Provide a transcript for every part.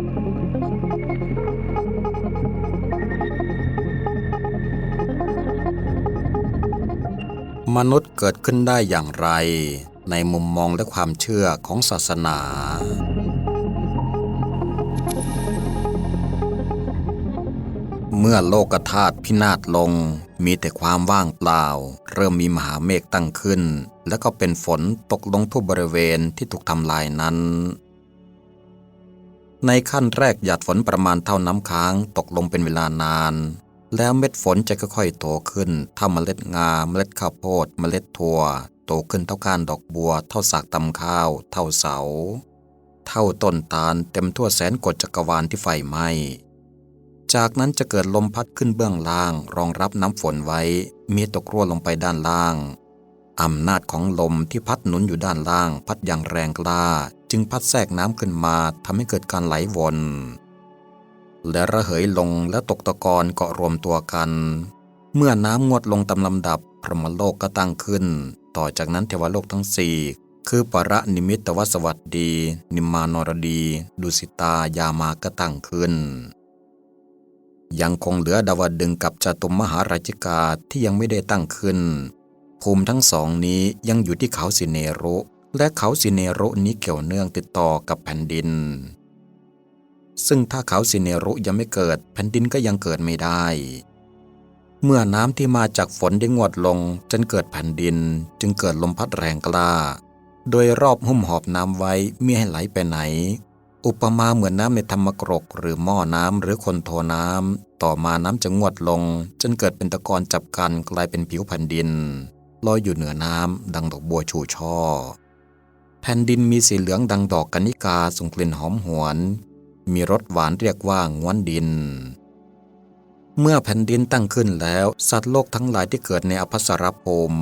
มนุษย์เกิดขึ้นได้อย่างไร ในมุมมองและความเชื่อของศาสนา เมื่อโลกธาตุพินาศลง มีแต่ความว่างเปล่า เริ่มมีมหาเมฆตั้งขึ้น แล้วก็เป็นฝนตกลงทั่วบริเวณที่ถูกทำลายนั้น ในขั้นแรกหยาดฝนประมาณเท่าน้ำค้างตกลงเป็นเวลานาน แล้วเม็ดฝนจะค่อยๆโตขึ้นเท่าเมล็ดงาเมล็ดข้าวโพดเมล็ดถั่วโตขึ้นเท่าก้านดอกบัว เท่าสากตำข้าว เท่าเสา เท่าต้นตาลเต็มทั่วแสนกฎจักรวาลที่ไฟไหม้จากนั้นจะเกิดลมพัดขึ้นเบื้องล่าง รองรับน้ำฝนไว้ มีตกรั่วลงไปด้านล่างอำนาจของลมที่พัดหนุนอยู่ด้านล่าง พัดอย่างแรงกล้า จึงพัดแทรกน้ำขึ้นมาทำให้เกิดการไหลวน และระเหยลงและตกตะกอนเกาะรวมตัวกัน เมื่อน้ำงวดลงตามลำดับพรหมโลกก็ตั้งขึ้น ต่อจากนั้นเทวโลกทั้งสี่คือปรนิมิตวสวัสดี นิมานรดี ดุสิตายามาก็ตั้งขึ้น ยังคงเหลือดาวดึงกับจตุมมหาราชิกาที่ยังไม่ได้ตั้งขึ้น ภูมิทั้งสองนี้ยังอยู่ที่เขาสิเนรุ และเขาสิเนโรนี้เกี่ยวเนื่องติดต่อกับแผ่นดิน ซึ่งถ้าเขาสิเนโรยังไม่เกิดแผ่นดินก็ยังเกิดไม่ได้ เมื่อน้ำที่มาจากฝนได้งวดลงจนเกิดแผ่นดินจึงเกิดลมพัดแรงกล้า โดยรอบหุ้มหอบน้ำไว้ไม่ให้ไหลไปไหน อุปมาเหมือนน้ำในธรรมกรกหรือหม้อน้ำหรือคนโทน้ำต่อมาน้ำจะงวดลง จนเกิดเป็นตะกอนจับกันกลายเป็นผิวแผ่นดินลอยอยู่เหนือน้ำดังดอกบัวชูช่อ แผ่นดินมีสีเหลืองดังดอกกัญญิกาส่งกลิ่นหอมหวน มีรสหวานเรียกว่างวนดิน เมื่อแผ่นดินตั้งขึ้นแล้ว สัตว์โลกทั้งหลายที่เกิดในอภัสรภูมิ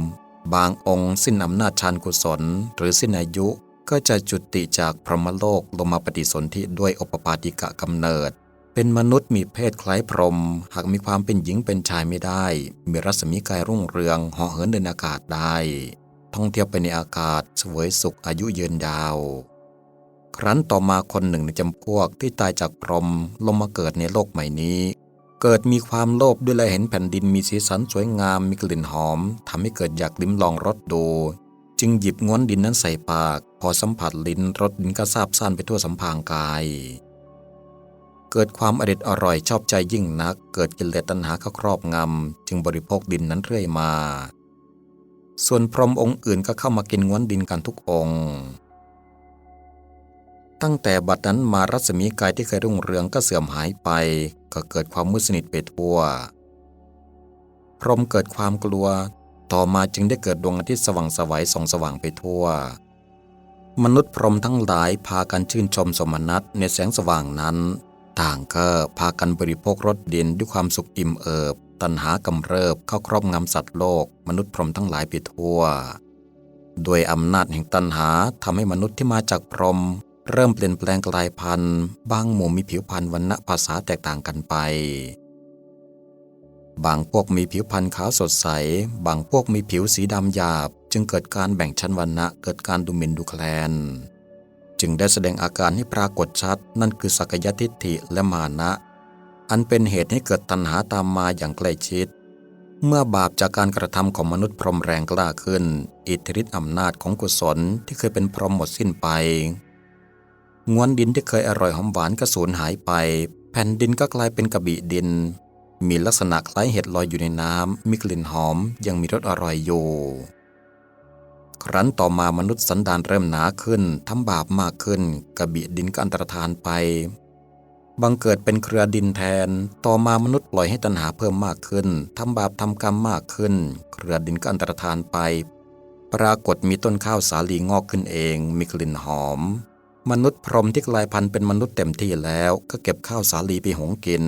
บางองค์สิ้นอำนาจฌานกุศล หรือสิ้นอายุก็จะจุติจากพรหมโลกลงมาปฏิสนธิด้วยอปปาติกะกำเนิด เป็นมนุษย์มีเพศคล้ายพรหมหากมีความเป็นหญิงเป็นชายไม่ได้ มีรัศมีกายรุ่งเรืองหาะเหินเดินอากาศได้ ท่องเที่ยวไปในอากาศสวยสุขอายุยืนยาว ครั้นต่อมาคนหนึ่งในจำพวกที่ตายจากพรหมลงมาเกิดในโลกใหม่นี้ เกิดมีความโลภด้วยและเห็นแผ่นดินมีสีสันสวยงามมีกลิ่นหอมทำให้เกิดอยากลิ้มลองรสดูจึงหยิบง้วนดินนั้นใส่ปาก พอสัมผัสลิ้นรสดินก็ซาบซ่านไปทั่วสัมพางกาย เกิดความอริดอร่อยชอบใจยิ่งนัก เกิดกิเลสตัณหาเข้าครอบงำ จึงบริโภคดินนั้นเรื่อยมา ส่วนพรหมองค์อื่นก็เข้ามากินง้วนดินกันทุกองค์ ตั้งแต่บัดนั้นมารัศมีกายที่เคยรุ่งเรืองก็เสื่อมหายไป ก็เกิดความมืดสนิทไปทั่ว พรหมเกิดความกลัว ต่อมาจึงได้เกิดดวงอาทิตย์สว่างสวัยส่องสว่างไปทั่ว มนุษย์พรหมทั้งหลายพากันชื่นชมสมนัตในแสงสว่างนั้น ต่างก็พากันบริโภครสดินด้วยความสุขอิ่มเอิบ ตัณหากำเริบเข้าครอบงำสัตว์โลก มนุษย์พรหมทั้งหลายไปทั่ว โดยอำนาจแห่งตัณหาทำให้มนุษย์ที่มาจากพรหมเริ่มเปลี่ยนแปลงกลายพันธุ์บางหมู่มีผิวพรรณวันณะภาษาแตกต่างกันไป บางพวกมีผิวพรรณขาวสดใส บางพวกมีผิวสีดำหยาบ จึงเกิดการแบ่งชั้นวันณะเกิดการดูหมิ่นดูแคลน จึงได้แสดงอาการให้ปรากฏชัด นั่นคือสักยทิฏฐิและมานะ อันเป็นเหตุให้เกิดตัณหาตามมาอย่างใกล้ชิด เมื่อบาปจากการกระทำของมนุษย์พรมแรงกล้าขึ้น อิทธิฤทธิอำนาจของกุศลที่เคยเป็นพรหมหมดสิ้นไปงวนดินที่เคยอร่อยหอมหวานก็สูญหายไป แผ่นดินก็กลายเป็นกระบี่ดิน มีลักษณะคล้ายเห็ดลอยอยู่ในน้ำมีกลิ่นหอมยังมีรสอร่อยอยู่ครั้นต่อมามนุษย์สันดานเริ่มหนาขึ้นทำบาปมากขึ้นกระบี่ดินก็อันตรธานไป บังเกิดเป็นเครือดินแทน ต่อมามนุษย์ปล่อยให้ตัณหาเพิ่มมากขึ้น ทำบาปทำกรรมมากขึ้น เครือดินก็อันตรธานไป ปรากฏมีต้นข้าวสาลีงอกขึ้นเอง มีกลิ่นหอม มนุษย์พรหมที่กลายพันธุ์เป็นมนุษย์เต็มที่แล้ว ก็เก็บข้าวสาลีไปหงกิน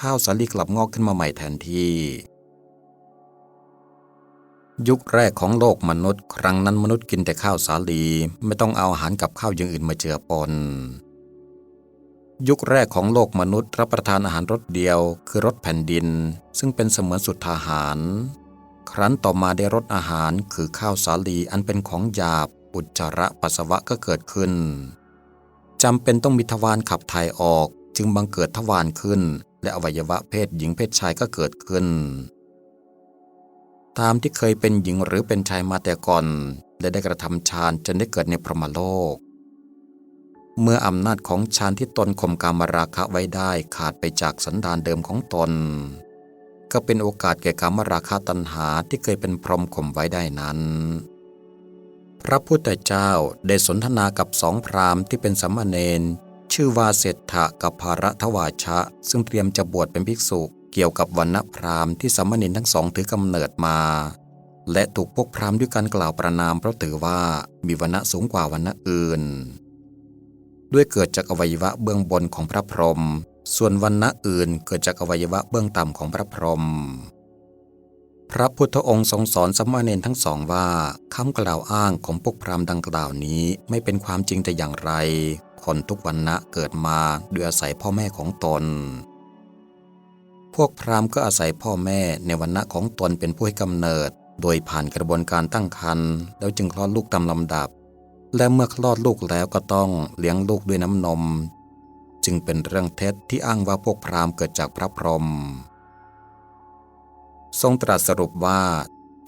ข้าวสาลีกลับงอกขึ้นมาใหม่แทนที่ยุคแรกของโลกมนุษย์ ครั้งนั้นมนุษย์กินแต่ข้าวสาลี ไม่ต้องเอาอาหารกับข้าวอย่างอื่นมาเจือปน ยุคแรกของโลกมนุษย์รับประทานอาหารรสเดียวคือรสแผ่นดิน ซึ่งเป็นเสมือนสุดทาหาร ครั้นต่อมาได้รสอาหารคือข้าวสาลีอันเป็นของหยาบอุจจาระปัสสาวะก็เกิดขึ้นจำเป็นต้องมีทวารขับถ่ายออกจึงบังเกิดทวารขึ้น และอวัยวะเพศหญิงเพศชายก็เกิดขึ้น ตามที่เคยเป็นหญิงหรือเป็นชายมาแต่ก่อน และได้กระทำฌานจนได้เกิดในพรหมโลก เมื่ออำนาจของฌานที่ตนข่มกามราคะไว้ได้ขาดไปจากสันดานเดิมของตน ก็เป็นโอกาสแก่กามราคะตัณหาที่เคยเป็นพรหมข่มไว้ได้นั้น พระพุทธเจ้าได้สนทนากับสองพราหมณ์ที่เป็นสัมมาเนนชื่อว่าเศรษฐะกับภารทวาชะ ซึ่งเตรียมจะบวชเป็นภิกษุเกี่ยวกับวันณพราหมณ์ที่สัมมาเนนทั้งสองถือกำเนิดมา และถูกพวกพราหมณ์ด้วยการกล่าวประนามเพราะถือว่ามีวันณะสูงกว่าวันณะอื่น ด้วยเกิดจากอวัยวะเบื้องบนของพระพรหม ส่วนวันณะอื่นเกิดจากอวัยวะเบื้องต่ำของพระพรหม พระพุทธองค์ทรงสอนสัมมาเนนทั้งสองว่าคำกล่าวอ้างของพวกพราหมณ์ดังกล่าวนี้ไม่เป็นความจริงแต่อย่างไร คนทุกวันณะเกิดมาด้วยอาศัยพ่อแม่ของตน พวกพราหมณ์ก็อาศัยพ่อแม่ในวันณะของตนเป็นผู้ให้กำเนิด โดยผ่านกระบวนการตั้งครรภ์แล้วจึงคลอดลูกตามลำดับ และเมื่อคลอดลูกแล้วก็ต้องเลี้ยงลูกด้วยน้ำนม จึงเป็นเรื่องเท็จที่อ้างว่าพวกพราหมณ์เกิดจากพระพรหมทรงตรัสสรุปว่า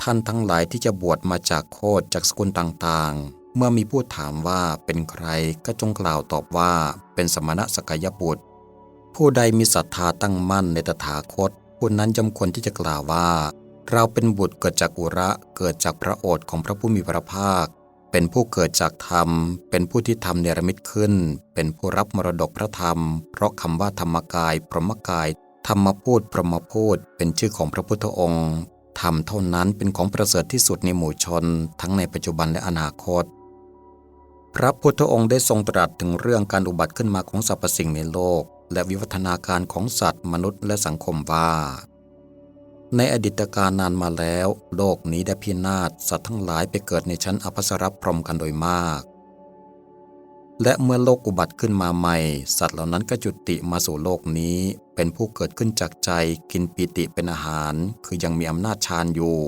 ท่านทั้งหลายที่จะบวชมาจากโคดจากสกุลต่างๆ เมื่อมีผู้ถามว่าเป็นใครก็จงกล่าวตอบว่าเป็นสมณะสกยบุตร ผู้ใดมีศรัทธาตั้งมั่นในตถาคตผู้นั้นจำควรที่จะกล่าวว่า เราเป็นบุตรเกิดจากอุระเกิดจากพระโอษฐ์ของพระผู้มีพระภาค เป็นผู้เกิดจากธรรม เป็นผู้ที่ทำเนรมิตขึ้น เป็นผู้รับมรดกพระธรรม เพราะคำว่าธรรมกาย พรหมกาย ธรรมพูดพรหมพูด เป็นชื่อของพระพุทธองค์ ธรรมเท่านั้นเป็นของประเสริฐที่สุดในหมู่ชน ทั้งในปัจจุบันและอนาคต พระพุทธองค์ได้ทรงตรัสถึงเรื่องการอุบัติขึ้นมาของสรรพสิ่งในโลก และวิวัฒนาการของสัตว์ มนุษย์และสังคมว่า ในอดีตการนานมาแล้ว โลกนี้ได้พินาศสัตว์ทั้งหลายไปเกิดในชั้นอภัสรพรมกันโดยมาก และเมื่อโลกอุบัติขึ้นมาใหม่ สัตว์เหล่านั้นก็จุติมาสู่โลกนี้ เป็นผู้เกิดขึ้นจากใจกินปิติเป็นอาหาร คือยังมีอำนาจฌานอยู่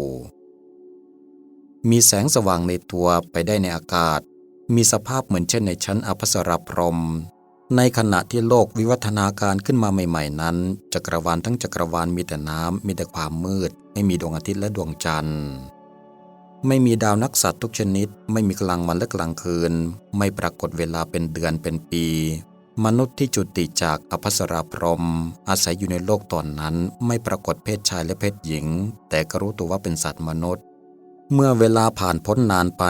มีแสงสว่างในตัวไปได้ในอากาศ มีสภาพเหมือนเช่นในชั้นอภัสรพรม ในขณะที่โลกวิวัฒนาการขึ้นมาใหม่ ๆ นั้น จักรวาลทั้งจักรวาลมีแต่น้ำมีแต่ความมืด ไม่มีดวงอาทิตย์และดวงจันทร์ ไม่มีดาวนักสัตว์ทุกชนิด ไม่มีกลางวันและกลางคืน ไม่ปรากฏเวลาเป็นเดือนเป็นปี มนุษย์ที่จุติจากอภัสราพรม อาศัยอยู่ในโลกตอนนั้น ไม่ปรากฏเพศชายและเพศหญิง แต่ก็รู้ตัวว่าเป็นสัตว์มนุษย์ เมื่อเวลาผ่านพ้นนานไป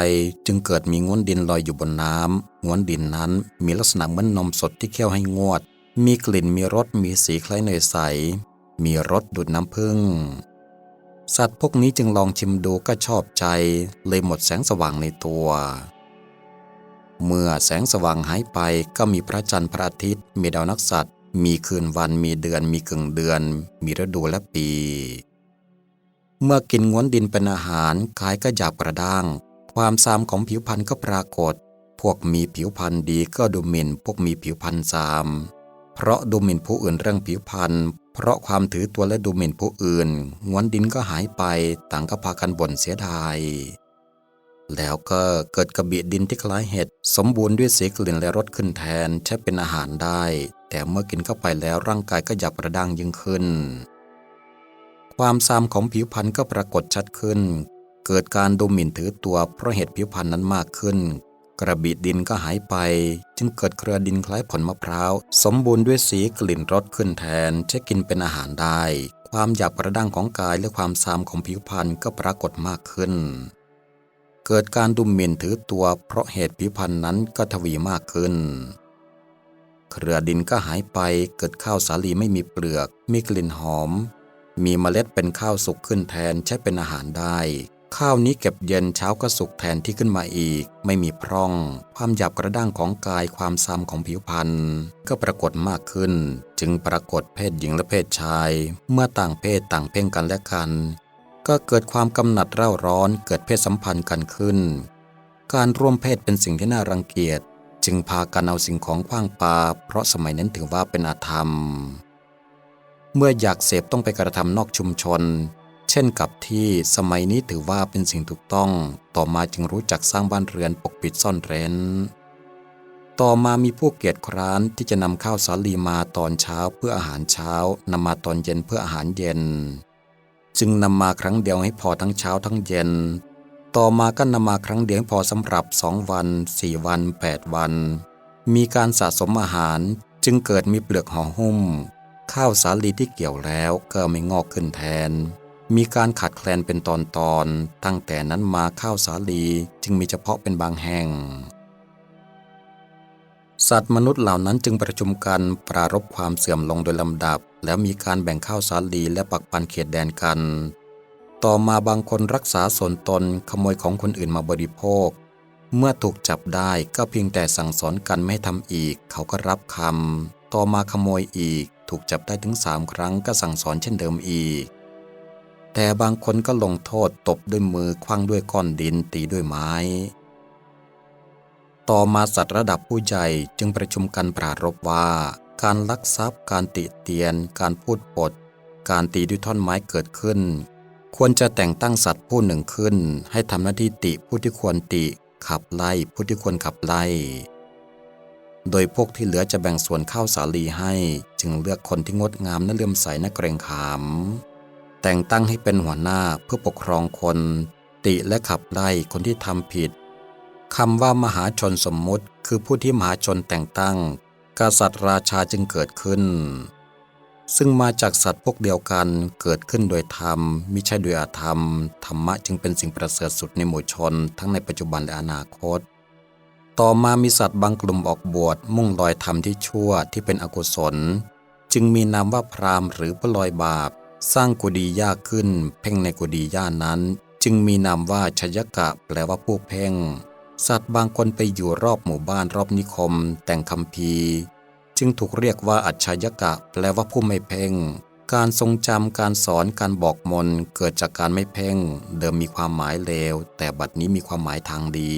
จึงเกิดมีง้นดินลอยอยู่บนน้ำ งวนดินนั้น มีลักษณะเหมือนนมสดที่เคี่ยวให้งวด มีกลิ่นมีรสมีสีคล้ายเนยใส มีรสดุดน้ำผึ้งสัตว์พวกนี้จึงลองชิมดูก็ชอบใจ เลยหมดแสงสว่างในตัว เมื่อแสงสว่างหายไปก็มีพระจันทร์พระอาทิตย์ มีดาวนักสัตว์ มีคืนวันมีเดือน มีกึ่งเดือน มีฤดูและปี เมื่อกินง้วนดินเป็นอาหารกายก็หยาบกระด้าง ความซามของผิวพรรณก็ปรากฏ วกมีผิวพรรณดีก็ดูหมิ่นพวกมีผิวพรรณซาม เพราะดูหมิ่นผู้อื่นเรื่องผิวพรรณเพราะความถือตัวและดูหมิ่นผู้อื่นงวนดินก็หายไป ต่างก็พากันบ่นเสียดาย แล้วก็เกิดกระบีดินที่คล้ายเห็ด สมบูรณ์ด้วยสีกลิ่นและรสขึ้นแทนใช้เป็นอาหารได้ แต่เมื่อกินเข้าไปแล้วร่างกายก็หยับกระด้างยิ่งขึ้น ความซามของผิวพรรณก็ปรากฏชัดขึ้น เกิดการดูหมิ่นถือตัวเพราะเห็ดผิวพรรณนั้นมากขึ้น กระบีดินก็หายไป จึงเกิดเครือดินคล้ายผลมะพร้าว สมบูรณ์ด้วยสีกลิ่นรสขึ้นแทนใช้กินเป็นอาหารได้ ความหยาบกระด้างของกายและความซามของผิวพรรณก็ปรากฏมากขึ้น เกิดการดุมหมิ่นถือตัวเพราะเหตุผิวพรรณนั้นก็ทวีมากขึ้น เครือดินก็หายไปเกิดข้าวสาลีไม่มีเปลือก มีกลิ่นหอม มีเมล็ดเป็นข้าวสุกขึ้นแทนใช้เป็นอาหารได้ ข้าวนี้เก็บเย็นเช้าก็สุกแทนที่ขึ้นมาอีก ไม่มีพร่อง ความหยาบกระด้างของกายความซ้ำของผิวพรรณก็ปรากฏมากขึ้น จึงปรากฏเพศหญิงและเพศชาย เมื่อต่างเพศต่างเพ่งกันและกัน ก็เกิดความกำหนัดเร่าร้อนเกิดเพศสัมพันธ์กันขึ้น การร่วมเพศเป็นสิ่งที่น่ารังเกียจ จึงพากันเอาสิ่งของขว้างปา เพราะสมัยนั้นถือว่าเป็นอาธรรม เมื่ออยากเสพต้องไปกระทำนอกชุมชน ช่นกับที่สมัยนี้ถือว่าเป็นสิ่งถูกต้อง ต่อมาจึงรู้จักสร้างบ้านเรือนปกปิดซ่อนเร้น ต่อมามีผู้เกียจคร้านที่จะนำข้าวสาลีมาตอนเช้าเพื่ออาหารเช้านำมาตอนเย็นเพื่ออาหารเย็น จึงนำมาครั้งเดียวให้พอทั้งเช้าทั้งเย็น ต่อมาก็นำมาครั้งเดียวให้พอสำหรับสองวันสี่วันแปดวัน มีการสะสมอาหารจึงเกิดมีเปลือกห่อหุ้ม ข้าวสาลีที่เกี่ยวแล้วก็ไม่งอกขึ้นแทน มีการขาดแคลนเป็นตอนตอนๆตั้งแต่นั้นมาข้าวสาลีจึงมีเฉพาะเป็นบางแห่ง สัตว์มนุษย์เหล่านั้นจึงประชุมกันปรารบความเสื่อมลงโดยลำดับ แล้วมีการแบ่งข้าวสาลีและปักปันเขตแดนกัน ต่อมาบางคนรักษาส่วนตนขโมยของคนอื่นมาบริโภค เมื่อถูกจับได้ก็เพียงแต่สั่งสอนกันไม่ทำอีก เขาก็รับคำต่อมาขโมยอีก ถูกจับได้ถึงสามครั้งก็สั่งสอนเช่นเดิมอีก แต่บางคนก็ลงโทษตบด้วยมือคว้างด้วยก้อนดินตีด้วยไม้ ต่อมาสัตว์ระดับผู้ใหญ่จึงประชุมกันปรารบว่า การลักทรัพย์ การติเตียน การพูดปด การตีด้วยท่อนไม้เกิดขึ้น ควรจะแต่งตั้งสัตว์ผู้หนึ่งขึ้น ให้ทำหน้าที่ติผู้ที่ควรติขับไล่ผู้ที่ควรขับไล่ โดยพวกที่เหลือจะแบ่งส่วนข้าวสาลีให้ จึงเลือกคนที่งดงามและเลื่อมใสนักเกรงขาม แต่งตั้งให้เป็นหัวหน้าเพื่อปกครองคน ติและขับไล่คนที่ทำผิดคำว่ามหาชนสมมุติคือผู้ที่มหาชนแต่งตั้ง กษัตริย์ราชาจึงเกิดขึ้น ซึ่งมาจากสัตว์พวกเดียวกันเกิดขึ้นโดยธรรมมิใช่โดยอาธรรม ธรรมะจึงเป็นสิ่งประเสริฐสุดในหมู่ชน ทั้งในปัจจุบันและอนาคต ต่อมามีสัตว์บางกลุ่มออกบวชมุ่งลอยธรรมที่ชั่วที่เป็นอกุศล จึงมีนามว่าพราหมณ์หรือผู้ลอยบาป สร้างกุฏิยากขึ้น เพ่งในกุฏิย่านั้น จึงมีนามว่าชยกะแปลว่าผู้เพ่ง สัตว์บางคนไปอยู่รอบหมู่บ้านรอบนิคม แต่งคำพีจึงถูกเรียกว่าอัจฉริกะ แปลว่าผู้ไม่เพ่ง การทรงจำการสอนการบอกมนเกิดจากการไม่เพ่ง เดิมมีความหมายเลว แต่บัดนี้มีความหมายทางดี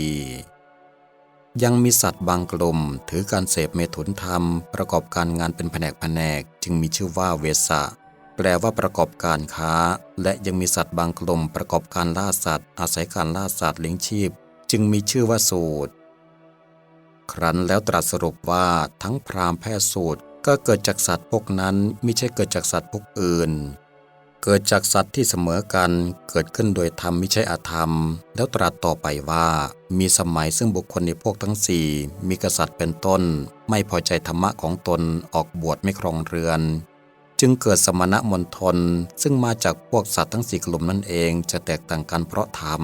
ยังมีสัตว์บางกลุ่ม ถือการเสพเมถุนธรรม ประกอบการงานเป็นแผนกแผนก จึงมีชื่อว่าเวสะ แปลว่าประกอบการค้า และยังมีสัตว์บางกลุ่มประกอบการล่าสัตว์ อาศัยการล่าสัตว์เลี้ยงชีพ จึงมีชื่อว่าสูตร ครั้นแล้วตรัสสรุปว่าทั้งพราหมณ์แพทย์สูตรก็เกิดจากสัตว์พวกนั้นไม่ใช่เกิดจากสัตว์พวกอื่น เกิดจากสัตว์ที่เสมอกันเกิดขึ้นโดยธรรมไม่ใช่อาธรรม แล้วตรัสต่อไปว่า มีสมัยซึ่งบุคคลในพวกทั้งสี่มีกษัตริย์เป็นต้น ไม่พอใจธรรมะของตนออกบวชไม่ครองเรือน จึงเกิดสมณะมณฑลซึ่งมาจากพวกสัตว์ทั้งสี่กลุ่มนั่นเองจะแตกต่างกันเพราะธรรม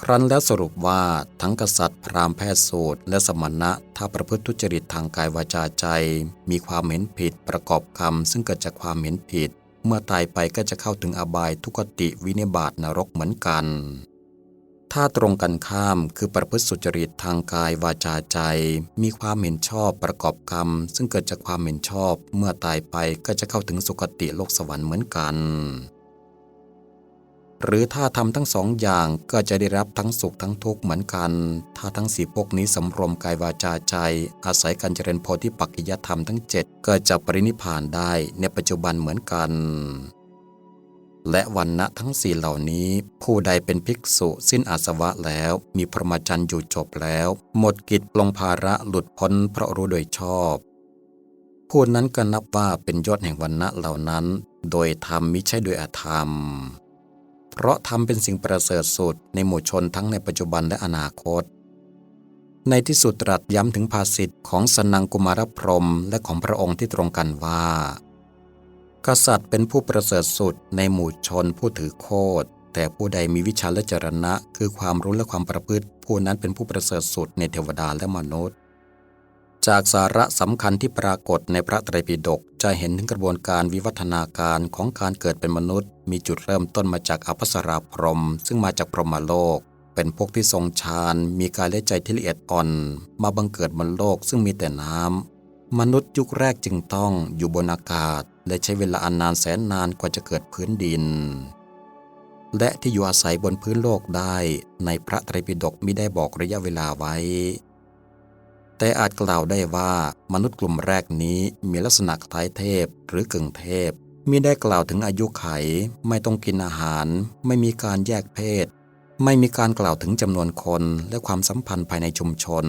ครั้นแล้วสรุปว่าทั้งกษัตริย์พราหมณ์แพทย์สูตร และสมณะถ้าประพฤติทุจริตทางกายวาจาใจ มีความเห็นผิดประกอบกรรมซึ่งเกิดจากความเห็นผิด เมื่อตายไปก็จะเข้าถึงอบายทุกติวินิบาตนรกเหมือนกัน ถ้าตรงกันข้ามคือประพฤติสุจริตทางกายวาจาใจ มีความเห็นชอบประกอบกรรม ซึ่งเกิดจากความเห็นชอบ เมื่อตายไปก็จะเข้าถึงสุคติโลกสวรรค์เหมือนกัน หรือถ้าทำทั้งสองอย่างก็จะได้รับทั้งสุขทั้งทุกข์เหมือนกัน ถ้าทั้งสี่พวกนี้สำรวมกายวาจาใจ อาศัยการเจริญโพธิปักกิยธรรมทั้งเจ็ดก็จะปรินิพพานได้ในปัจจุบันเหมือนกัน และวันณะทั้งสี่เหล่านี้ ผู้ใดเป็นภิกษุสิ้นอาสวะแล้ว มีพรหมจรรย์อยู่จบแล้ว หมดกิจปลงภาระหลุดพ้นเพราะรู้โดยชอบผู้นั้นก็นับว่าเป็นยอดแห่งวันณะเหล่านั้น โดยธรรมมิใช่โดยอธรรม เพราะธรรมเป็นสิ่งประเสริฐสุดในหมู่ชนทั้งในปัจจุบันและอนาคต ในที่สุดตรัสย้ำถึงภาษิตของสนังกุมารพรหมและของพระองค์ที่ตรงกันว่า กษัตริย์เป็นผู้ประเสริฐสุดในหมู่ชนผู้ถือโคดแต่ผู้ใดมีวิชาและจรณะ คือความรู้และความประพฤติ ผู้นั้นเป็นผู้ประเสริฐสุดในเทวดาและมนุษย์ จากสาระสำคัญที่ปรากฏในพระไตรปิฎกจะเห็นถึงกระบวนการวิวัฒนาการของการเกิดเป็นมนุษย์ มีจุดเริ่มต้นมาจากอภัสราพรหมซึ่งมาจากพรหมโลก เป็นพวกที่ทรงฌานมีกายและใจที่ละเอียดอ่อน มาบังเกิดบนโลกซึ่งมีแต่น้ำมนุษย์ยุคแรกจึงต้องอยู่บนอากาศ และใช้เวลาอันนานแสนนานกว่าจะเกิดพื้นดิน และที่อยู่อาศัยบนพื้นโลกได้ในพระไตรปิฎกมิได้บอกระยะเวลาไว้ แต่อาจกล่าวได้ว่ามนุษย์กลุ่มแรกนี้มีลักษณะคล้ายเทพหรือกึ่งเทพมิได้กล่าวถึงอายุไข ไม่ต้องกินอาหาร ไม่มีการแยกเพศ ไม่มีการกล่าวถึงจำนวนคนและความสัมพันธ์ภายในชุมชน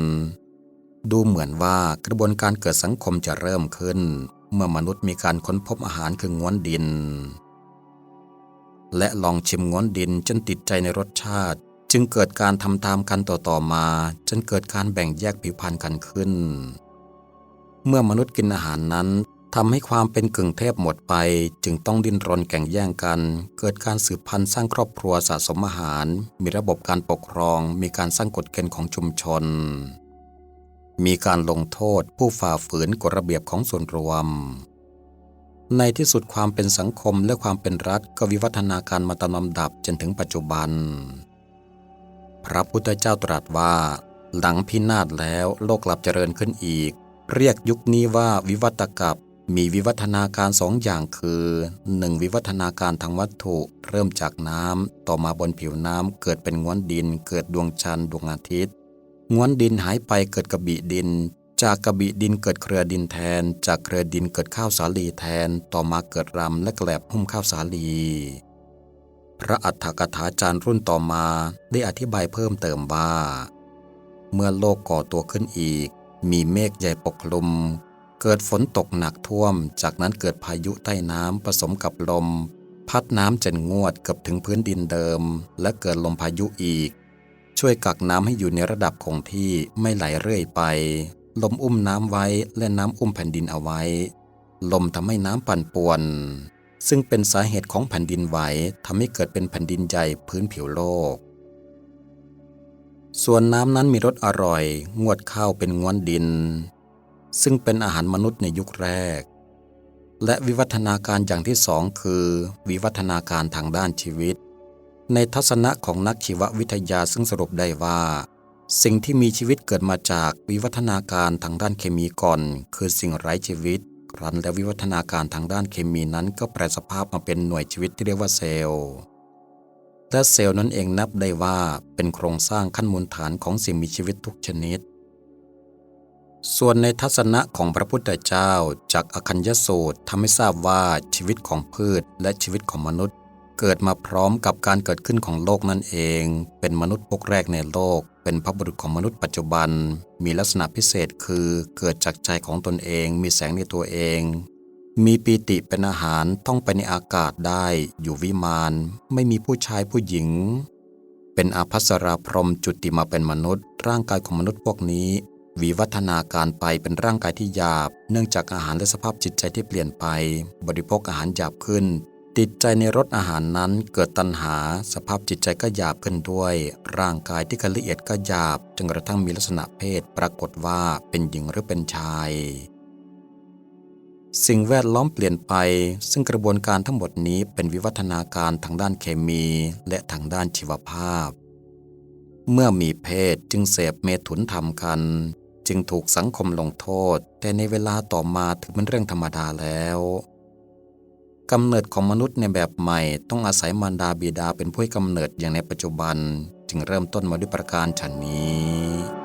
ดูเหมือนว่ากระบวนการเกิดสังคมจะเริ่มขึ้น เมื่อมนุษย์มีการค้นพบอาหารคือง้วนดิน และลองชิมง้วนดินจนติดใจในรสชาติ จึงเกิดการทำตามกันต่อๆมา จนเกิดการแบ่งแยกผิวพันธุ์กันขึ้น เมื่อมนุษย์กินอาหารนั้นทำให้ความเป็นกึ่งเทพหมดไปจึงต้องดิ้นรนแข่งแย่งกัน เกิดการสืบพันธุ์สร้างครอบครัวสะสมอาหาร มีระบบการปกครอง มีการสร้างกฎเกณฑ์ของชุมชน มีการลงโทษผู้ฝ่าฝืนกฎระเบียบของส่วนรวม ในที่สุดความเป็นสังคมและความเป็นรัฐก็วิวัฒนาการมาตามลำดับจนถึงปัจจุบัน พระพุทธเจ้าตรัสว่า หลังพินาศแล้วโลกกลับเจริญขึ้นอีก เรียกยุคนี้ว่าวิวัตกับมีวิวัฒนาการสองอย่างคือ 1. วิวัฒนาการทางวัตถุ เริ่มจากน้ำต่อมาบนผิวน้ำเกิดเป็นง้วนดิน เกิดดวงจันทร์ดวงอาทิตย์ ง้วนดินหายไปเกิดกระบี่ดิน จากกระบี่ดินเกิดเครือดินแทน จากเครือดินเกิดข้าวสาลีแทน ต่อมาเกิดรำและแกลบหุ้มข้าวสาลี พระอัฏฐกถาจารย์รุ่นต่อมาได้อธิบายเพิ่มเติมว่า เมื่อโลกก่อตัวขึ้นอีก มีเมฆใหญ่ปกคลุม เกิดฝนตกหนักท่วม จากนั้นเกิดพายุใต้น้ำผสมกับลม พัดน้ำจนงวดเกือบถึงพื้นดินเดิม และเกิดลมพายุอีก ช่วยกักน้ำให้อยู่ในระดับคงที่ไม่ไหลเรื่อยไป ลมอุ้มน้ำไว้และน้ำอุ้มแผ่นดินเอาไว้ ลมทำให้น้ำปั่นป่วน ซึ่งเป็นสาเหตุของแผ่นดินไหวทำให้เกิดเป็นแผ่นดินใหญ่พื้นผิวโลก ส่วนน้ำนั้นมีรสอร่อย งวดข้าวเป็นง้วนดิน ซึ่งเป็นอาหารมนุษย์ในยุคแรก และวิวัฒนาการอย่างที่สองคือ วิวัฒนาการทางด้านชีวิต ในทัศนะของนักชีววิทยาซึ่งสรุปได้ว่า สิ่งที่มีชีวิตเกิดมาจากวิวัฒนาการทางด้านเคมีก่อน คือสิ่งไร้ชีวิตครั้นและวิวัฒนาการทางด้านเคมีนั้นก็แปลสภาพมาเป็นหน่วยชีวิตที่เรียกว่าเซลล์และเซลล์นั้นเองนับได้ว่าเป็นโครงสร้างขั้นมูลฐานของสิ่งมีชีวิตทุกชนิด ส่วนในทัศนะของพระพุทธเจ้าจากอคัญญสูตรทำให้ทราบว่าชีวิตของพืชและชีวิตของมนุษย์ เกิดมาพร้อมกับการเกิดขึ้นของโลกนั่นเอง เป็นมนุษย์พวกแรกในโลก เป็นพระบุรุษของมนุษย์ปัจจุบัน มีลักษณะพิเศษคือเกิดจากใจของตนเอง มีแสงในตัวเอง มีปีติเป็นอาหารท่องไปในอากาศได้ อยู่วิมาน ไม่มีผู้ชายผู้หญิง เป็นอาภัสราพรมจุติมาเป็นมนุษย์ ร่างกายของมนุษย์พวกนี้ วิวัฒนาการไปเป็นร่างกายที่หยาบ เนื่องจากอาหารและสภาพจิตใจที่เปลี่ยนไป บริโภคอาหารหยาบขึ้น ติดใจในรสอาหารนั้นเกิดตัณหา สภาพจิตใจก็หยาบขึ้นด้วย ร่างกายที่ละเอียดก็หยาบจนกระทั่งมีลักษณะเพศปรากฏว่าเป็นหญิงหรือเป็นชาย สิ่งแวดล้อมเปลี่ยนไป ซึ่งกระบวนการทั้งหมดนี้เป็นวิวัฒนาการทางด้านเคมีและทางด้านชีวภาพ เมื่อมีเพศจึงเสพเมถุนธรรมกัน จึงถูกสังคมลงโทษ แต่ในเวลาต่อมาถือเป็นเรื่องธรรมดาแล้ว กำเนิดของมนุษย์ในแบบใหม่ ต้องอาศัยมารดาบิดาเป็นผู้ให้กำเนิดอย่างในปัจจุบัน จึงเริ่มต้นมาด้วยประการฉันนี้